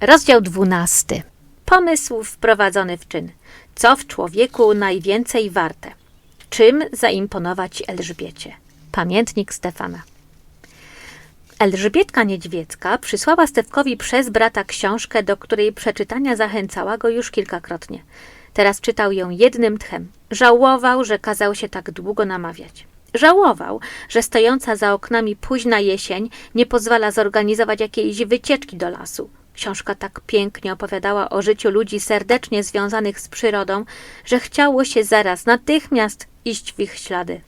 Rozdział dwunasty. Pomysł wprowadzony w czyn. Co w człowieku najwięcej warte? Czym zaimponować Elżbiecie? Pamiętnik Stefana. Elżbietka Niedźwiecka przysłała Stefkowi przez brata książkę, do której przeczytania zachęcała go już kilkakrotnie. Teraz czytał ją jednym tchem. Żałował, że kazał się tak długo namawiać. Żałował, że stojąca za oknami późna jesień nie pozwala zorganizować jakiejś wycieczki do lasu. Książka tak pięknie opowiadała o życiu ludzi serdecznie związanych z przyrodą, że chciało się zaraz, natychmiast iść w ich ślady.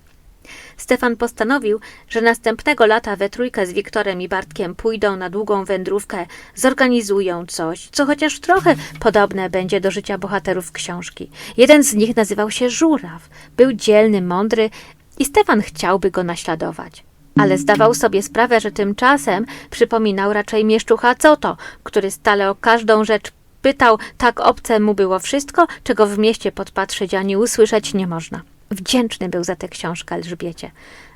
Stefan postanowił, że następnego lata we trójkę z Wiktorem i Bartkiem pójdą na długą wędrówkę, zorganizują coś, co chociaż trochę podobne będzie do życia bohaterów książki. Jeden z nich nazywał się Żuraw. Był dzielny, mądry i Stefan chciałby go naśladować. Ale zdawał sobie sprawę, że tymczasem przypominał raczej mieszczucha Coto, który stale o każdą rzecz pytał, tak obce mu było wszystko, czego w mieście podpatrzeć ani usłyszeć nie można. Wdzięczny był za tę książkę Elżbiecie.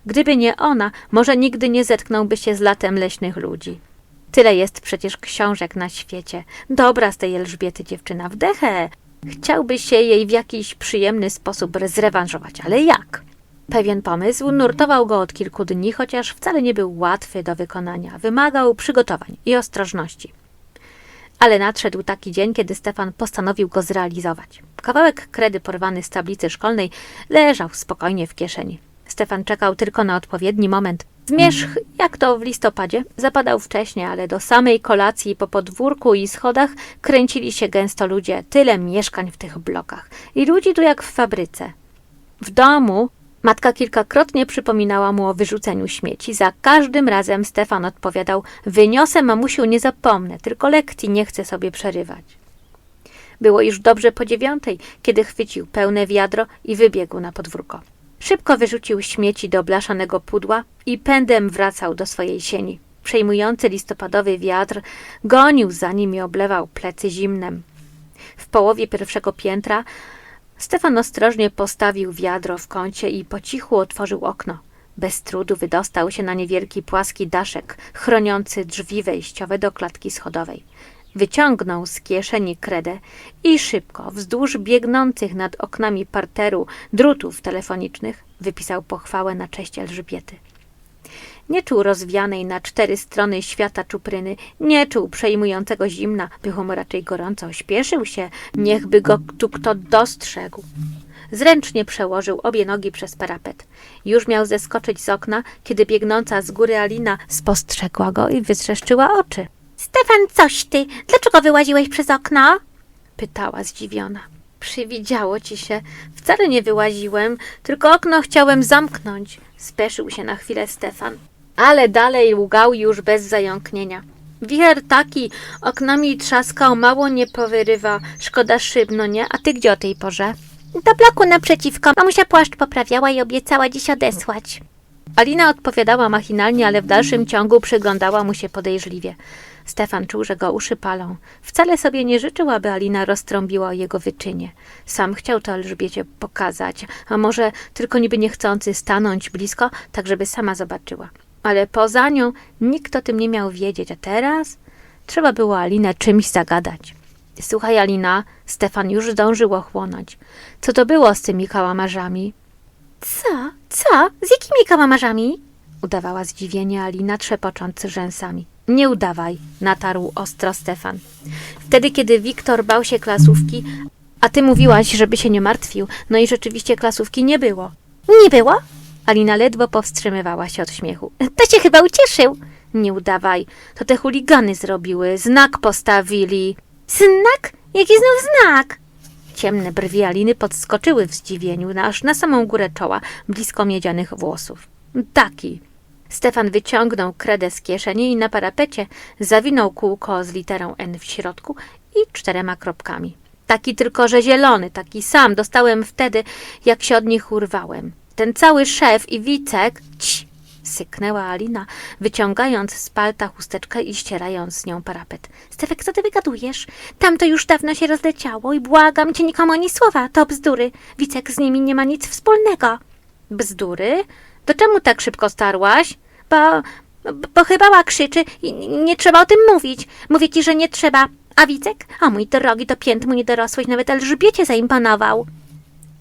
Gdyby nie ona, może nigdy nie zetknąłby się z latem leśnych ludzi. Tyle jest przecież książek na świecie. Dobra z tej Elżbiety dziewczyna wdechę. Chciałby się jej w jakiś przyjemny sposób zrewanżować, ale jak? Pewien pomysł nurtował go od kilku dni, chociaż wcale nie był łatwy do wykonania. Wymagał przygotowań i ostrożności. Ale nadszedł taki dzień, kiedy Stefan postanowił go zrealizować. Kawałek kredy porwany z tablicy szkolnej leżał spokojnie w kieszeni. Stefan czekał tylko na odpowiedni moment. Zmierzch, jak to w listopadzie, zapadał wcześnie, ale do samej kolacji po podwórku i schodach kręcili się gęsto ludzie. Tyle mieszkań w tych blokach. I ludzi tu jak w fabryce. W domu Matka kilkakrotnie przypominała mu o wyrzuceniu śmieci. Za każdym razem Stefan odpowiadał: Wyniosę, mamusiu, nie zapomnę, tylko lekcji nie chcę sobie przerywać. Było już dobrze po dziewiątej, kiedy chwycił pełne wiadro i wybiegł na podwórko. Szybko wyrzucił śmieci do blaszanego pudła i pędem wracał do swojej sieni. Przejmujący listopadowy wiatr gonił za nim i oblewał plecy zimnem. W połowie pierwszego piętra Stefan ostrożnie postawił wiadro w kącie i po cichu otworzył okno. Bez trudu wydostał się na niewielki płaski daszek, chroniący drzwi wejściowe do klatki schodowej. Wyciągnął z kieszeni kredę i szybko, wzdłuż biegnących nad oknami parteru drutów telefonicznych, wypisał pochwałę na cześć Elżbiety. Nie czuł rozwianej na cztery strony świata czupryny, nie czuł przejmującego zimna, było mu raczej gorąco. Śpieszył się, niechby go tu kto dostrzegł. Zręcznie przełożył obie nogi przez parapet. Już miał zeskoczyć z okna, kiedy biegnąca z góry Alina spostrzegła go i wytrzeszczyła oczy. Stefan, coś ty? Dlaczego wyłaziłeś przez okno? Pytała zdziwiona. Przywidziało ci się. Wcale nie wyłaziłem, tylko okno chciałem zamknąć. Speszył się na chwilę Stefan ale dalej łgał już bez zająknienia. Wicher taki oknami trzaskał, mało nie powyrywa. Szkoda szyb, no nie? A ty gdzie o tej porze? Do bloku naprzeciwko. Mamusia płaszcz poprawiała i obiecała dziś odesłać. Alina odpowiadała machinalnie, ale w dalszym ciągu przyglądała mu się podejrzliwie. Stefan czuł, że go uszy palą. Wcale sobie nie życzył, aby Alina roztrąbiła o jego wyczynie. Sam chciał to Elżbiecie pokazać, a może tylko niby niechcący stanąć blisko, tak żeby sama zobaczyła ale poza nią nikt o tym nie miał wiedzieć, a teraz trzeba było Alinę czymś zagadać. Słuchaj, Alina, Stefan już zdążył ochłonąć. Co to było z tymi kałamarzami? Co? Co? Z jakimi kałamarzami? Udawała zdziwienie Alina, trzepocząc rzęsami. Nie udawaj, natarł ostro Stefan. Wtedy, kiedy Wiktor bał się klasówki, a ty mówiłaś, żeby się nie martwił, no i rzeczywiście klasówki nie było. Nie było? Alina ledwo powstrzymywała się od śmiechu. To się chyba ucieszył. Nie udawaj. To te chuligany zrobiły. Znak postawili. Znak? Jaki znów znak? Ciemne brwi Aliny podskoczyły w zdziwieniu, aż na samą górę czoła, blisko miedzianych włosów. Taki. Stefan wyciągnął kredę z kieszeni i na parapecie zawinął kółko z literą N w środku i czterema kropkami. Taki tylko, że zielony, taki sam dostałem wtedy, jak się od nich urwałem. Ten cały szef i Wicek... Cii, syknęła Alina, wyciągając z palta chusteczkę i ścierając z nią parapet. Stefek, co ty wygadujesz? Tam to już dawno się rozleciało i błagam cię nikomu ani słowa. To bzdury. Wicek z nimi nie ma nic wspólnego. Bzdury? To czemu tak szybko starłaś? Bo... bo chyba krzyczy i nie trzeba o tym mówić. Mówię ci, że nie trzeba. A Wicek? O mój drogi, to pięt mu nie dorosłeś, nawet Elżbiecie zaimponował.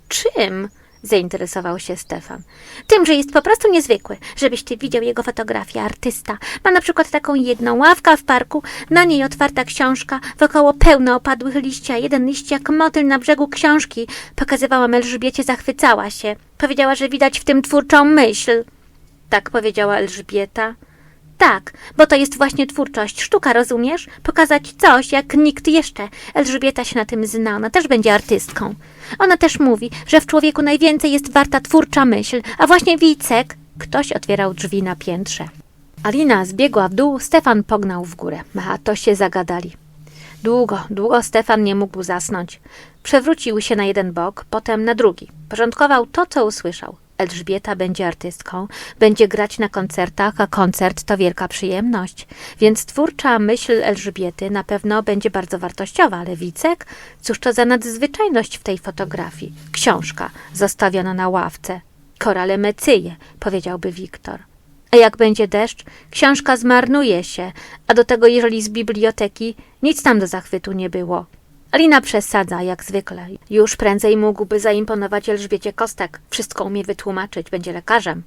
Czym? Zainteresował się Stefan. Tym, że jest po prostu niezwykły. Żebyś ty widział jego fotografię, artysta. Ma na przykład taką jedną ławkę w parku, na niej otwarta książka, wokoło pełno opadłych liści, a jeden liść jak motyl na brzegu książki. Pokazywałam Elżbiecie, zachwycała się. Powiedziała, że widać w tym twórczą myśl. Tak powiedziała Elżbieta. Tak, bo to jest właśnie twórczość, sztuka, rozumiesz? Pokazać coś, jak nikt jeszcze. Elżbieta się na tym zna, ona też będzie artystką. Ona też mówi, że w człowieku najwięcej jest warta twórcza myśl, a właśnie Wicek... Ktoś otwierał drzwi na piętrze. Alina zbiegła w dół, Stefan pognał w górę. A to się zagadali. Długo, długo Stefan nie mógł zasnąć. Przewrócił się na jeden bok, potem na drugi. Porządkował to, co usłyszał. Elżbieta będzie artystką, będzie grać na koncertach, a koncert to wielka przyjemność. Więc twórcza myśl Elżbiety na pewno będzie bardzo wartościowa, ale Wicek? Cóż to za nadzwyczajność w tej fotografii? Książka zostawiona na ławce. Korale mecyje, powiedziałby Wiktor. A jak będzie deszcz, książka zmarnuje się, a do tego, jeżeli z biblioteki, nic tam do zachwytu nie było. Alina przesadza, jak zwykle. Już prędzej mógłby zaimponować Elżbiecie Kostek. Wszystko umie wytłumaczyć, będzie lekarzem.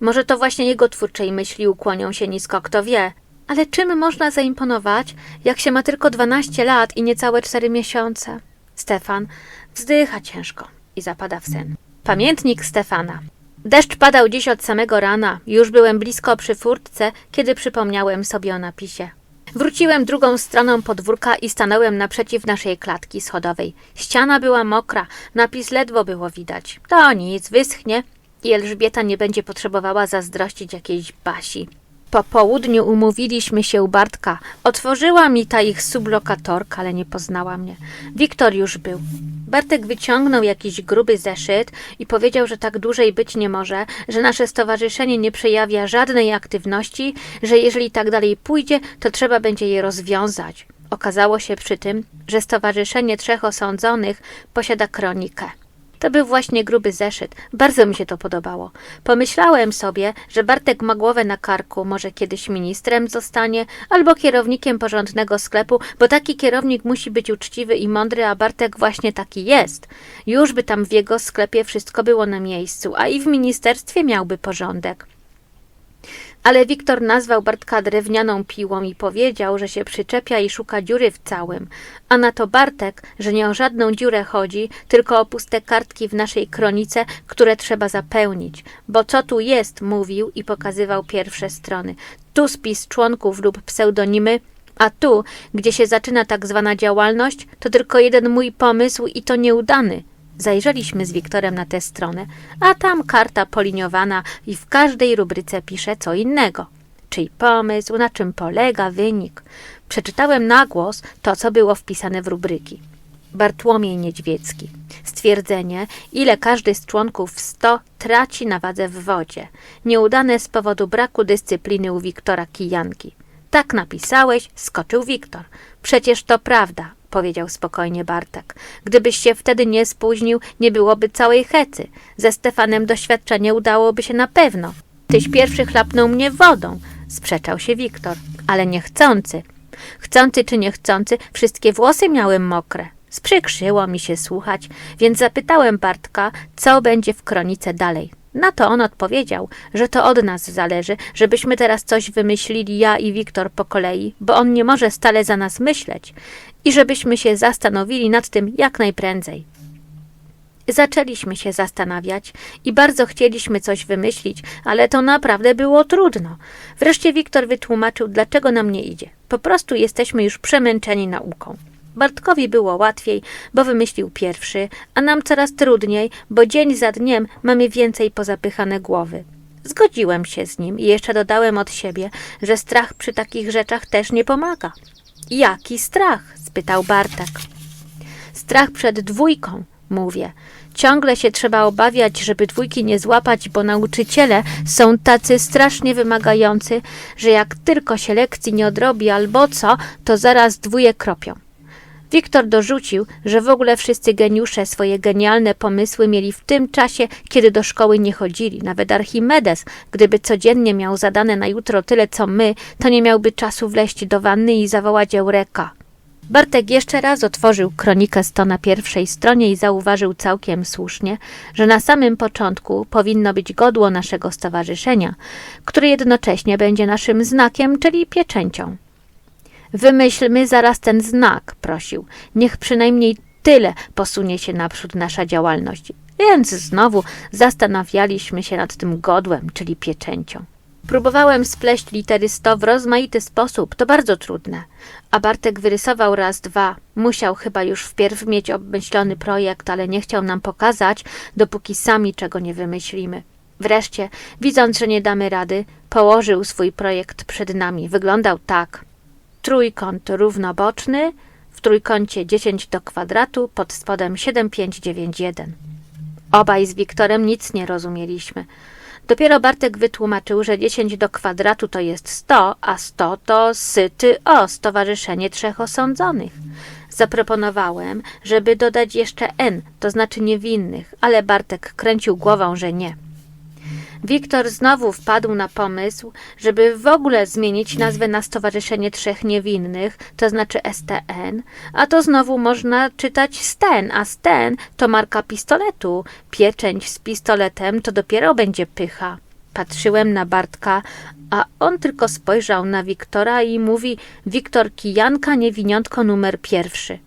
Może to właśnie jego twórczej myśli ukłonią się nisko, kto wie. Ale czym można zaimponować, jak się ma tylko 12 lat i niecałe 4 miesiące? Stefan wzdycha ciężko i zapada w sen. Pamiętnik Stefana. Deszcz padał dziś od samego rana. Już byłem blisko przy furtce, kiedy przypomniałem sobie o napisie. Wróciłem drugą stroną podwórka i stanąłem naprzeciw naszej klatki schodowej. Ściana była mokra, napis ledwo było widać. To nic, wyschnie i Elżbieta nie będzie potrzebowała zazdrościć jakiejś Basi. Po południu umówiliśmy się u Bartka. Otworzyła mi ta ich sublokatorka, ale nie poznała mnie. Wiktor już był. Bartek wyciągnął jakiś gruby zeszyt i powiedział, że tak dłużej być nie może, że nasze stowarzyszenie nie przejawia żadnej aktywności, że jeżeli tak dalej pójdzie, to trzeba będzie je rozwiązać. Okazało się przy tym, że Stowarzyszenie Trzech Osądzonych posiada kronikę. To był właśnie gruby zeszyt. Bardzo mi się to podobało. Pomyślałem sobie, że Bartek ma głowę na karku, może kiedyś ministrem zostanie, albo kierownikiem porządnego sklepu, bo taki kierownik musi być uczciwy i mądry, a Bartek właśnie taki jest. Już by tam w jego sklepie wszystko było na miejscu, a i w ministerstwie miałby porządek. Ale Wiktor nazwał Bartka drewnianą piłą i powiedział, że się przyczepia i szuka dziury w całym. A na to Bartek, że nie o żadną dziurę chodzi, tylko o puste kartki w naszej kronice, które trzeba zapełnić. Bo co tu jest, mówił i pokazywał pierwsze strony. Tu spis członków lub pseudonimy, a tu, gdzie się zaczyna tak zwana działalność, to tylko jeden mój pomysł i to nieudany. Zajrzeliśmy z Wiktorem na tę stronę, a tam karta poliniowana i w każdej rubryce pisze co innego. Czyj pomysł, na czym polega wynik. Przeczytałem na głos to, co było wpisane w rubryki. Bartłomiej Niedźwiecki. Stwierdzenie, ile każdy z członków w 100 traci na wadze w wodzie. Nieudane z powodu braku dyscypliny u Wiktora Kijanki. Tak napisałeś, skoczył Wiktor. Przecież to prawda, powiedział spokojnie Bartek. Gdybyś się wtedy nie spóźnił, nie byłoby całej hecy. Ze Stefanem doświadczenie udałoby się na pewno. Tyś pierwszy chlapnął mnie wodą, sprzeczał się Wiktor, ale niechcący. Chcący czy niechcący, wszystkie włosy miałem mokre. Sprzykrzyło mi się słuchać, więc zapytałem Bartka, co będzie w kronice dalej. Na to on odpowiedział, że to od nas zależy, żebyśmy teraz coś wymyślili ja i Wiktor po kolei, bo on nie może stale za nas myśleć i żebyśmy się zastanowili nad tym jak najprędzej. Zaczęliśmy się zastanawiać i bardzo chcieliśmy coś wymyślić, ale to naprawdę było trudno. Wreszcie Wiktor wytłumaczył, dlaczego nam nie idzie. Po prostu jesteśmy już przemęczeni nauką. Bartkowi było łatwiej, bo wymyślił pierwszy, a nam coraz trudniej, bo dzień za dniem mamy więcej pozapychane głowy. Zgodziłem się z nim i jeszcze dodałem od siebie, że strach przy takich rzeczach też nie pomaga. Jaki strach? spytał Bartek. Strach przed dwójką, mówię. Ciągle się trzeba obawiać, żeby dwójki nie złapać, bo nauczyciele są tacy strasznie wymagający, że jak tylko się lekcji nie odrobi albo co, to zaraz dwóje kropią. Wiktor dorzucił, że w ogóle wszyscy geniusze swoje genialne pomysły mieli w tym czasie, kiedy do szkoły nie chodzili. Nawet Archimedes, gdyby codziennie miał zadane na jutro tyle co my, to nie miałby czasu wleść do wanny i zawołać Eureka. Bartek jeszcze raz otworzył kronikę 100 na pierwszej stronie i zauważył całkiem słusznie, że na samym początku powinno być godło naszego stowarzyszenia, które jednocześnie będzie naszym znakiem, czyli pieczęcią. Wymyślmy zaraz ten znak, prosił. Niech przynajmniej tyle posunie się naprzód nasza działalność. Więc znowu zastanawialiśmy się nad tym godłem, czyli pieczęcią. Próbowałem spleść litery 100 w rozmaity sposób, to bardzo trudne. A Bartek wyrysował raz, dwa. Musiał chyba już wpierw mieć obmyślony projekt, ale nie chciał nam pokazać, dopóki sami czego nie wymyślimy. Wreszcie, widząc, że nie damy rady, położył swój projekt przed nami. Wyglądał tak. Trójkąt równoboczny, w trójkącie 10 do kwadratu, pod spodem 7591. Obaj z Wiktorem nic nie rozumieliśmy. Dopiero Bartek wytłumaczył, że 10 do kwadratu to jest 100, a 100 to syty o, Stowarzyszenie Trzech Osądzonych. Zaproponowałem, żeby dodać jeszcze N, to znaczy niewinnych, ale Bartek kręcił głową, że nie. Wiktor znowu wpadł na pomysł, żeby w ogóle zmienić nazwę na Stowarzyszenie Trzech Niewinnych, to znaczy STN, a to znowu można czytać Sten, a Sten to marka pistoletu. Pieczęć z pistoletem to dopiero będzie pycha. Patrzyłem na Bartka, a on tylko spojrzał na Wiktora i mówi Wiktor Kijanka, niewiniątko numer pierwszy.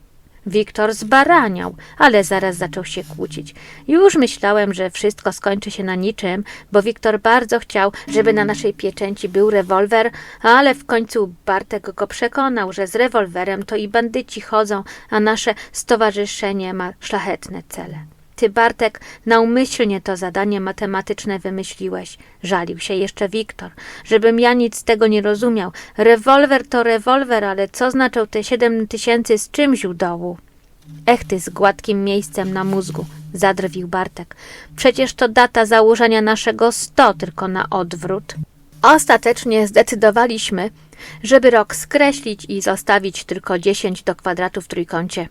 Wiktor zbaraniał, ale zaraz zaczął się kłócić. Już myślałem, że wszystko skończy się na niczym, bo Wiktor bardzo chciał, żeby na naszej pieczęci był rewolwer, ale w końcu Bartek go przekonał, że z rewolwerem to i bandyci chodzą, a nasze stowarzyszenie ma szlachetne cele. Ty, Bartek, naumyślnie to zadanie matematyczne wymyśliłeś. Żalił się jeszcze Wiktor, żebym ja nic z tego nie rozumiał. Rewolwer to rewolwer, ale co znaczą te siedem tysięcy z czymś u dołu? Ech ty z gładkim miejscem na mózgu, zadrwił Bartek. Przecież to data założenia naszego sto, tylko na odwrót. Ostatecznie zdecydowaliśmy, żeby rok skreślić i zostawić tylko dziesięć do kwadratu w trójkącie.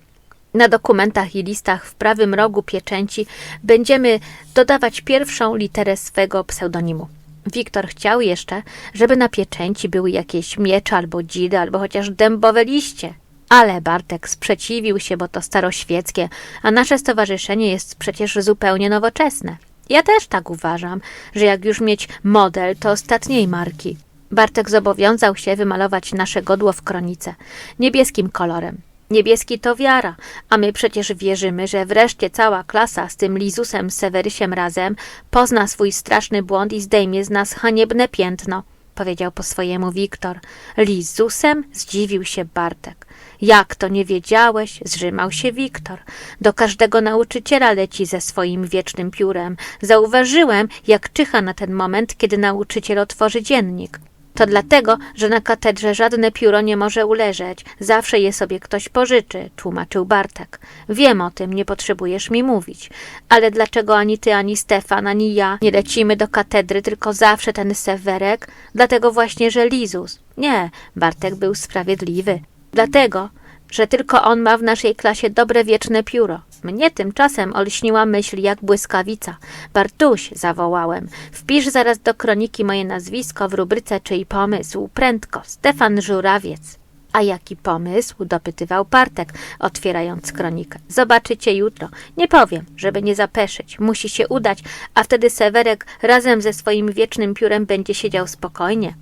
Na dokumentach i listach w prawym rogu pieczęci będziemy dodawać pierwszą literę swego pseudonimu. Wiktor chciał jeszcze, żeby na pieczęci były jakieś miecze albo dzidy, albo chociaż dębowe liście. Ale Bartek sprzeciwił się, bo to staroświeckie, a nasze stowarzyszenie jest przecież zupełnie nowoczesne. Ja też tak uważam, że jak już mieć model, to ostatniej marki. Bartek zobowiązał się wymalować nasze godło w kronice niebieskim kolorem. Niebieski to wiara, a my przecież wierzymy, że wreszcie cała klasa z tym Lizusem Sewerysiem razem pozna swój straszny błąd i zdejmie z nas haniebne piętno, powiedział po swojemu Wiktor. Lizusem? Zdziwił się Bartek. Jak to nie wiedziałeś? Zrzymał się Wiktor. Do każdego nauczyciela leci ze swoim wiecznym piórem. Zauważyłem, jak czyha na ten moment, kiedy nauczyciel otworzy dziennik. To dlatego, że na katedrze żadne pióro nie może uleżeć. Zawsze je sobie ktoś pożyczy, tłumaczył Bartek. Wiem o tym, nie potrzebujesz mi mówić. Ale dlaczego ani ty, ani Stefan, ani ja nie lecimy do katedry, tylko zawsze ten Sewerek? Dlatego właśnie, że Lizus. Nie, Bartek był sprawiedliwy. Dlatego, że tylko on ma w naszej klasie dobre wieczne pióro. Mnie tymczasem olśniła myśl jak błyskawica. Bartuś, zawołałem, wpisz zaraz do kroniki moje nazwisko w rubryce czyj pomysł. Prędko, Stefan Żurawiec. A jaki pomysł? dopytywał Bartek, otwierając kronikę. Zobaczycie jutro. Nie powiem, żeby nie zapeszyć. Musi się udać, a wtedy Sewerek razem ze swoim wiecznym piórem będzie siedział spokojnie.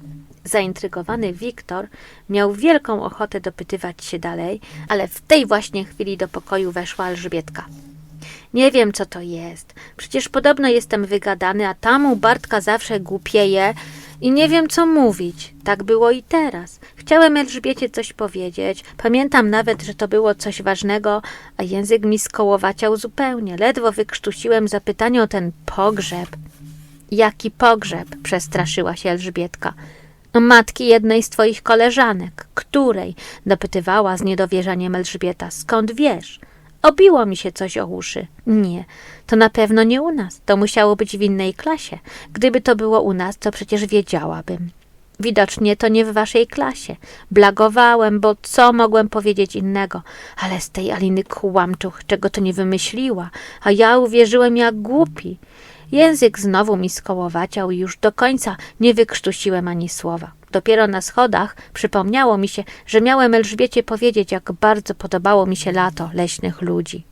Zaintrygowany Wiktor miał wielką ochotę dopytywać się dalej, ale w tej właśnie chwili do pokoju weszła Elżbietka. Nie wiem, co to jest. Przecież podobno jestem wygadany, a tam u Bartka zawsze głupieje i nie wiem, co mówić. Tak było i teraz. Chciałem Elżbiecie coś powiedzieć. Pamiętam nawet, że to było coś ważnego, a język mi skołowaciał zupełnie. Ledwo wykrztusiłem zapytanie o ten pogrzeb. Jaki pogrzeb? przestraszyła się Elżbietka. Matki jednej z twoich koleżanek. Której? dopytywała z niedowierzaniem Elżbieta. Skąd wiesz? Obiło mi się coś o uszy. Nie, to na pewno nie u nas. To musiało być w innej klasie. Gdyby to było u nas, to przecież wiedziałabym. Widocznie to nie w waszej klasie. Blagowałem, bo co mogłem powiedzieć innego? Ale z tej Aliny kłamczuch, czego to nie wymyśliła, a ja uwierzyłem jak głupi. Język znowu mi skołowaciał i już do końca nie wykrztusiłem ani słowa. Dopiero na schodach przypomniało mi się, że miałem Elżbiecie powiedzieć, jak bardzo podobało mi się lato leśnych ludzi.